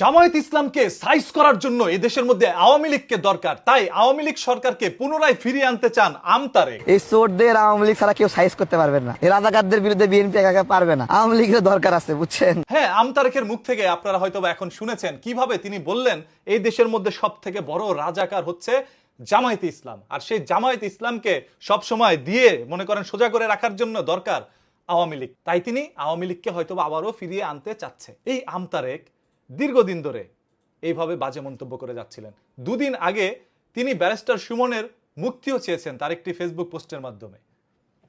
জামায়াত ইসলামকে সাইজ করার জন্য এই দেশের মধ্যে আওয়ামী লীগকে দরকার। তাই আওয়ামী লীগ সরকারকে পুনরায় ফিরিয়ে আনতে চান আমতারে। এই চোরদের আওয়ামী লীগ ছাড়া কেউ সাইজ করতে পারবে না। এই রাজাকারদের বিরুদ্ধে বিএনপি একা পারবে না। আওয়ামী লীগের দরকার আছে বুঝছেন? হ্যাঁ আমতারেকের মুখ থেকে আপনারা হয়তো এখন শুনেছেন। কীভাবে তিনি বললেন এই দেশের মধ্যে সব থেকে বড় রাজাকার হচ্ছে জামায়াতে ইসলাম। আর সেই জামায়াত ইসলামকে সব সময় দিয়ে মনে করেন সোজা করে রাখার জন্য দরকার আওয়ামী লীগ। তাই তিনি আওয়ামী লীগকে হয়তো আবারও ফিরিয়ে আনতে চাচ্ছে। এই আমতারেক দীর্ঘদিন ধরে এইভাবে বাজে মন্তব্য করে যাচ্ছিলেন। দুদিন আগে তিনি ব্যারিস্টার সুমনের মুক্তিও চেয়েছেন তার একটি ফেসবুক পোস্টের মাধ্যমে।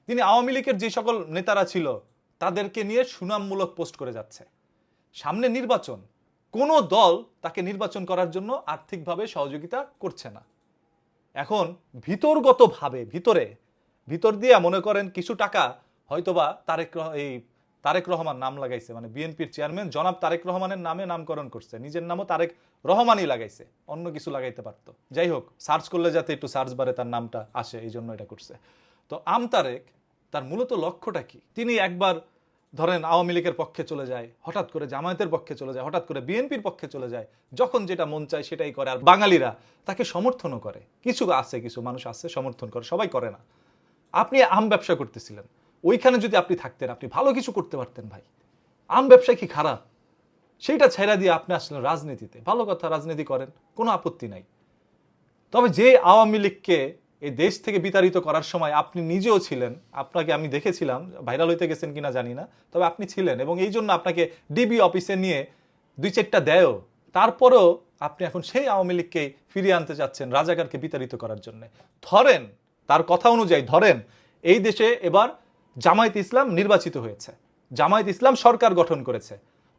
তিনি আওয়ামী লীগের যে সকল নেতারা ছিল, তাদেরকে নিয়ে সুনামমূলক পোস্ট করে যাচ্ছে। সামনে নির্বাচন, কোনো দল তাকে নির্বাচন করার জন্য আর্থিকভাবে সহযোগিতা করছে না। এখন ভিতরগতভাবে, ভিতরে, ভিতর দিয়ে মনে করেন কিছু টাকা হয়তোবা তারেক এই তারেক রহমান নাম লাগাইছে মানে বিএনপির চেয়ারম্যান জনাব তারেক রহমানের নামে নামকরণ করছে, নিজের নামও তারেক রহমানই লাগাইছে, অন্য কিছু লাগাইতে পারতো। যাই হোক সার্চ করলে যাতে একটু সার্চ বারে তার নামটা আসে, এই জন্য এটা করছে। তো আম তারেক, তার মূলত লক্ষ্যটা কি? তিনি একবার ধরেন আওয়ামী লীগের পক্ষে চলে যায়, হঠাৎ করে জামায়াতের পক্ষে চলে যায়, হঠাৎ করে বিএনপির পক্ষে চলে যায়, যখন যেটা মন চায় সেটাই করে। আর বাঙালিরা তাকে সমর্থনও করে। কিছু আছে, কিছু মানুষ আছে, সমর্থন করে, সবাই করে না। আপনি আম ব্যবসা করতেছিলেন ওইখানে যদি আপনি থাকতেন, আপনি ভালো কিছু করতে পারতেন ভাই। আম ব্যবসায় কি খারাপ? সেইটা ছেড়া দিয়ে আপনি আসলেন রাজনীতিতে। ভালো কথা, রাজনীতি করেন, কোনো আপত্তি নাই। তবে যে আওয়ামী লীগকে এই দেশ থেকে বিতাড়িত করার সময় আপনি নিজেও ছিলেন, আপনাকে আমি দেখেছিলাম, ভাইরাল হইতে গেছেন কিনা জানি না, তবে আপনি ছিলেন এবং এই জন্য আপনাকে ডিবি অফিসে নিয়ে দুই চারটা দেয়ও। তারপরেও আপনি এখন সেই আওয়ামী লীগকে ফিরিয়ে আনতে চাচ্ছেন রাজাকারকে বিতাড়িত করার জন্য। ধরেন, তার কথা অনুযায়ী ধরেন, এই দেশে এবার জামায়াত ইসলাম নির্বাচিত হয়েছে। জামায়াত ইসলাম সরকার গঠন করেছে।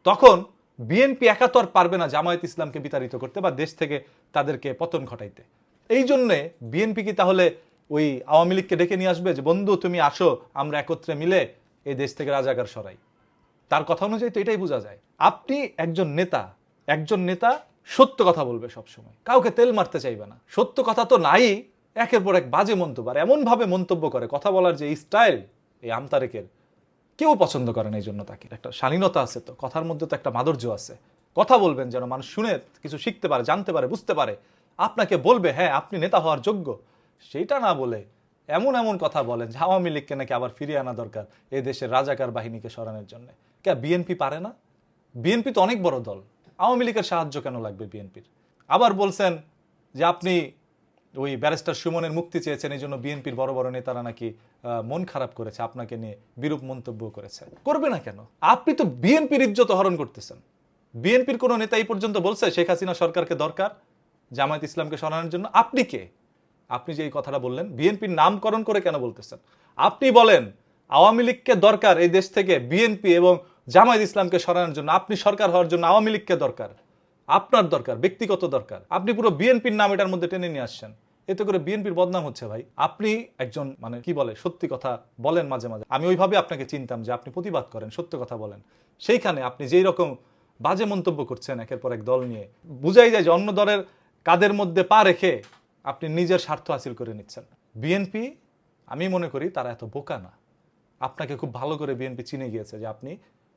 তখন বিএনপি একা তো আর পারবে না জামায়াত ইসলামকে বিতাড়িত করতে বা দেশ থেকে তাদেরকে পতন ঘটাইতে। এই জন্যে বিএনপি কি তাহলে ওই আওয়ামী লীগকে ডেকে নিয়ে আসবে যে, বন্ধু, তুমি আসো, আমরা একত্রে মিলে এই দেশ থেকে রাজাকার সরাই। তার কথা অনুযায়ী তো এটাই বোঝা যায়। আপনি একজন নেতা একজন নেতা সত্য কথা বলবে সবসময়। কাউকে তেল মারতে চাইবে না। সত্য কথা তো নাই, একের পর এক বাজে মন্তব্য। আর এমনভাবে মন্তব্য করে, কথা বলার যে স্টাইল এই আমতারেকের। কেউ পছন্দ করেন এই জন্য তাকে। একটা শালীনতা আছে তো, কথার মধ্যে তো একটা মাধুর্য আছে। কথা বলবেন যেন মানুষ শুনে, কিছু শিখতে পারে, জানতে পারে, বুঝতে পারে। আপনাকে বলবে হ্যাঁ আপনি নেতা হওয়ার যোগ্য। সেইটা না বলে এমন এমন কথা বলেন যে আওয়ামী লীগকে নাকি আবার ফিরিয়ে আনা দরকার এ দেশের রাজাকার বাহিনীকে সরানোর জন্য। কে বিএনপি পারে না? বিএনপি তো অনেক বড় দল। আওয়ামী লীগের সাহায্য কেন লাগবে বিএনপির আবার বলছেন যে আপনি ওই ব্যারিস্টার সুমনের মুক্তি চেয়েছেন, এই জন্য বিএনপির বড় বড় নেতারা নাকি মন খারাপ করেছে, আপনাকে নিয়ে বিরূপ মন্তব্য করেছে। করবে না কেন? আপনি তো বিএনপির ইজ্জত হরণ করতেছেন। বিএনপির কোনো নেতা এই পর্যন্ত বলছে, শেখ হাসিনা সরকারকে দরকার, জামায়াত ইসলামকে সরানোর জন্য আপনি কে? আপনি যে এই কথাটা বললেন, বিএনপির নামকরণ করে কেন বলতেছেন? আপনি বলেন, আওয়ামী লীগকে দরকার এই দেশ থেকে বিএনপি এবং জামায়াত ইসলামকে সরানোর জন্য, আপনি সরকার হওয়ার জন্য আওয়ামী লীগকে দরকার। আপনার দরকার, ব্যক্তিগত দরকার। আপনি পুরো বিএনপির নাম এটার মধ্যে টেনে নিয়ে আসছেন। এতে করে বিএনপির বদনাম হচ্ছে ভাই। আপনি একজন মানে কি বলে, সত্যি কথা বলেন মাঝে মাঝে। আমি ওইভাবে আপনাকে চিনতাম যে আপনি প্রতিবাদ করেন, সত্য কথা বলেন। সেইখানে আপনি যেই রকম বাজে মন্তব্য করছেন একের পর এক দল নিয়ে, বুঝাই যায় যে অন্য দলের কাদের মধ্যে পা রেখে আপনি নিজের স্বার্থ হাসিল করে নিচ্ছেন। বিএনপি, আমি মনে করি তারা এত বোকা না। আপনাকে খুব ভালো করে বিএনপি চিনে গিয়েছে যে আপনি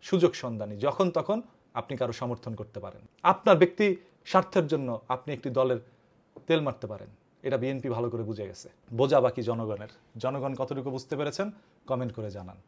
সুযোগ সন্ধানী। যখন তখন আপনি কারও সমর্থন করতে পারেন। আপনার ব্যক্তি স্বার্থের জন্য আপনি একটি দলের তেল মারতে পারেন। এটা বিএনপি ভালো করে বুঝে গেছে। বোঝা বাকি জনগণের। জনগণ কতটুকু বুঝতে পেরেছেন, কমেন্ট করে জানান।